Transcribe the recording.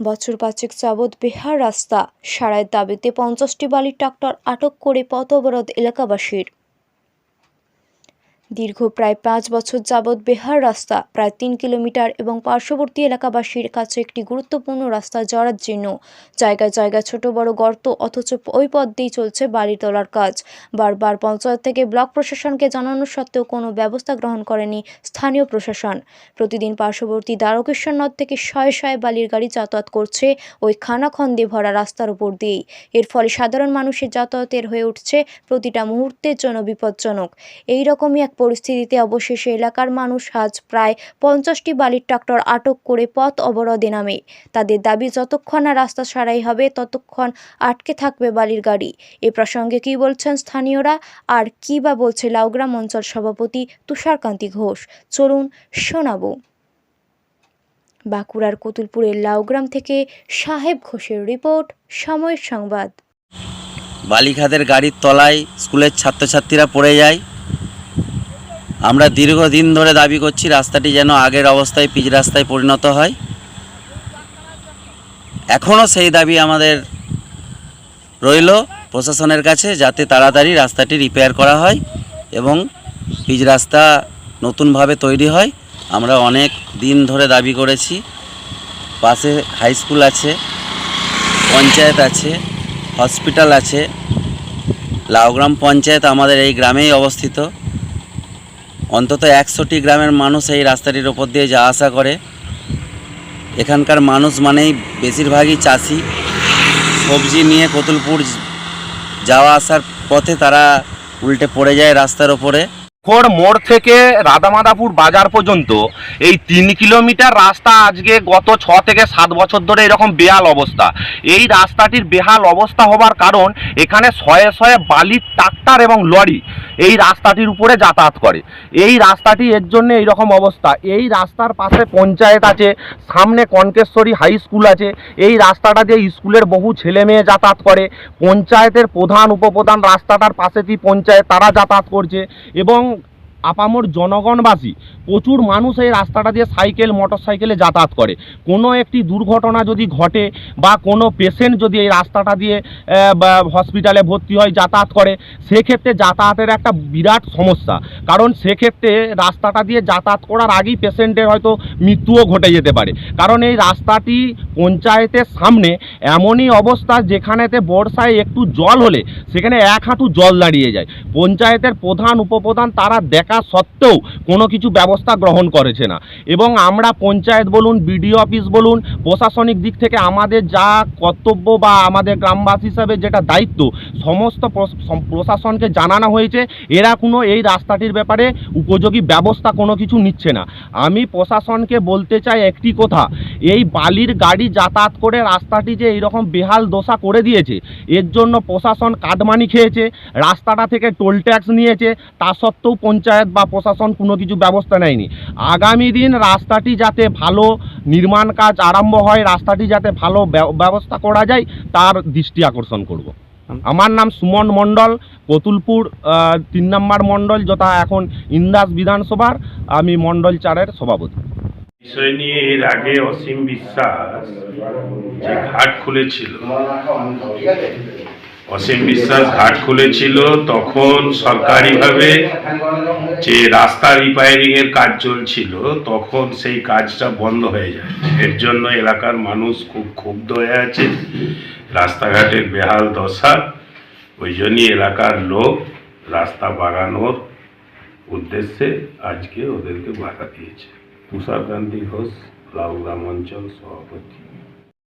বছর পাঁচেক যাবৎ বেহার রাস্তা। সারায় দাবিতে পঞ্চাশটি বালির ট্রাক্টর আটক করে পথ অবরোধ এলাকাবাসীর। দীর্ঘ প্রায় পাঁচ বছর যাবৎ বেহার রাস্তা, প্রায় তিন কিলোমিটার এবং পার্শ্ববর্তী এলাকাবাসীর কাছে একটি গুরুত্বপূর্ণ রাস্তা জরাজীর্ণ জায়গায় জায়গায় ছোট, বড় গর্ত অথচ ওই পথ দিয়েই চলছে বাড়ি তোলার কাজ। বারবার পঞ্চায়েত থেকে ব্লক প্রশাসনকে জানানো সত্ত্বেও কোনো ব্যবস্থা গ্রহণ করেনি স্থানীয় প্রশাসন। প্রতিদিন পার্শ্ববর্তী দ্বারকেশ্বর নদ থেকে শয়ে শয়ে বালির গাড়ি যাতায়াত করছে ওই খানাখন্দে ভরা রাস্তার উপর দিয়েই। এর ফলে সাধারণ মানুষের যাতায়াতের হয়ে উঠছে প্রতিটা মুহূর্তের জন্য বিপজ্জনক। এই রকমই এক পরিস্থিতিতে অবশেষে এলাকার মানুষ আজ প্রায় পঞ্চাশটি বালির ট্রাক্টর আটক করে পথ অবরোধে নামে। তাদের দাবি, যতক্ষণ না রাস্তা সারাই হবে, ততক্ষণ আটকে থাকবে বালির গাড়ি। এ প্রসঙ্গে কী বলছেন স্থানীয়রা? আর কী বা বলছে লাউগ্রাম অঞ্চল সভাপতি তুষারকান্তি ঘোষ? চলুন শোনাবো। বাঁকুড়ার কতুলপুরের লাউগ্রাম থেকে সাহেব ঘোষের রিপোর্ট, সময়ের সংবাদ। বালিখাদের গাড়ির তলায় স্কুলের ছাত্রছাত্রীরা পড়ে যায়। আমরা দীর্ঘদিন ধরে দাবি করছি রাস্তাটি যেন আগের অবস্থায় পিচ রাস্তায় পরিণত হয়। এখনও সেই দাবি আমাদের রইল প্রশাসনের কাছে যাতে তাড়াতাড়ি রাস্তাটি রিপেয়ার করা হয় এবং পিচ রাস্তা নতুনভাবে তৈরি হয়। আমরা অনেক দিন ধরে দাবি করেছি। পাশে হাই স্কুল আছে, পঞ্চায়েত আছে হসপিটাল আছে। লাউগ্রাম পঞ্চায়েত আমাদের এই গ্রামেই অবস্থিত। অন্তত একশোটি গ্রামের মানুষ এই রাস্তাটির ওপর দিয়ে যাওয়া আসা করে। এখানকার মানুষ মানেই বেশিরভাগই চাষি। সবজি নিয়ে কতুলপুর যাওয়া আসার পথে তারা উল্টে পড়ে যায় রাস্তার ওপরে। খোড় মোড় থেকে রাধামাদাপুর বাজার পর্যন্ত এই তিন কিলোমিটার রাস্তা আজকে গত ছ থেকে সাত বছর ধরে এরকম বেহাল অবস্থা। এই রাস্তাটির বেহাল অবস্থা হবার কারণ এখানে শয়ে শয়ে বালির ট্রাক্টর এবং লরি এই রাস্তাটির উপরে যাতায়াত করে। এই রাস্তাটি এর জন্য এইরকম অবস্থা। এই রাস্তার পাশে পঞ্চায়েত আছে, সামনে কনকেশ্বরী হাই স্কুল আছে। এই রাস্তাটা দিয়ে স্কুলের বহু ছেলে মেয়ে যাতায়াত করে। পঞ্চায়েতের প্রধান, উপপ্রধান রাস্তাটার পাশে যে পঞ্চায়েত, তারা যাতায়াত করছে। এবং আপামর জনগণবাসী প্রচুর মানুষ এই রাস্তাটা দিয়ে সাইকেল মোটর সাইকেলে যাতায়াত করে। কোনো একটি দুর্ঘটনা যদি ঘটে বা কোনো পেশেন্ট যদি এই রাস্তাটা দিয়ে হসপিটালে ভর্তি হয়, যাতায়াত করে, সেক্ষেত্রে যাতায়াতের একটা বিরাট সমস্যা। কারণ সেক্ষেত্রে রাস্তাটা দিয়ে যাতায়াত করার আগেই পেশেন্টের হয়তো মৃত্যুও ঘটে যেতে পারে। কারণ এই রাস্তাটি পঞ্চায়েতের সামনে এমনই অবস্থা যেখানেতে বর্ষায় একটু জল হলে, সেখানে এক হাঁটু জল দাঁড়িয়ে যায়। পঞ্চায়েতের প্রধান, উপপ্রধান তারা দেখা সত্ত্বেও কোনো কিছু ব্যবস্থা গ্রহণ করেছে না। এবং আমরা পঞ্চায়েত বলুন, বিডিও অফিস বলুন, প্রশাসনিক দিক থেকে আমাদের যা কর্তব্য বা আমাদের গ্রামবাসী হিসাবে যেটা দায়িত্ব, সমস্ত প্রশাসনকে জানানো হয়েছে। এরা কোনো এই রাস্তাটির ব্যাপারে উপযোগী ব্যবস্থা কোনো কিছু নিচ্ছে না। আমি প্রশাসনকে বলতে চাই একটি কথা, এই বালির গাড়ি যাতায়াত করে রাস্তাটি যে এইরকম বেহাল দশা করে দিয়েছে, এর জন্য প্রশাসন কাটমানি খেয়েছে, রাস্তাটা থেকে টোল ট্যাক্স নিয়েছে, তা সত্ত্বেও পঞ্চায়েত বা প্রশাসন কোনো কিছু ব্যবস্থা নেয়নি। আগামী দিন রাস্তাটি যাতে ভালো নির্মাণ কাজ আরম্ভ হয়, রাস্তাটি যাতে ভালো ব্যব- ব্যবস্থা করা যায়, তার দৃষ্টি আকর্ষণ করব। আমার নাম সুমন মণ্ডল, কতুলপুর তিন নম্বর মণ্ডল যথা এখন ইন্দাস বিধানসভার, আমি মণ্ডল চারের সভাপতি। বিষয় নিয়ে এর আগে অসীম বিশ্বাস যে ঘাট খুলেছিল অসীম বিশ্বাস ঘাট খুলেছিল, তখন সরকারিভাবে যে রাস্তা রিপেয়ারিং এর কাজ চলছিল, তখন সেই কাজটা বন্ধ হয়ে যায়। এর জন্য এলাকার মানুষ খুব ক্ষুব্ধ হয়ে আছে। রাস্তাঘাটের বেহাল দশা, ওই জন্যই এলাকার লোক রাস্তা বাগানোর উদ্দেশ্যে আজকে ওদেরকে বাধা দিয়েছে। তুষার গান্ধী ঘোষ লাউগ্রাম অঞ্চল সভাপতি।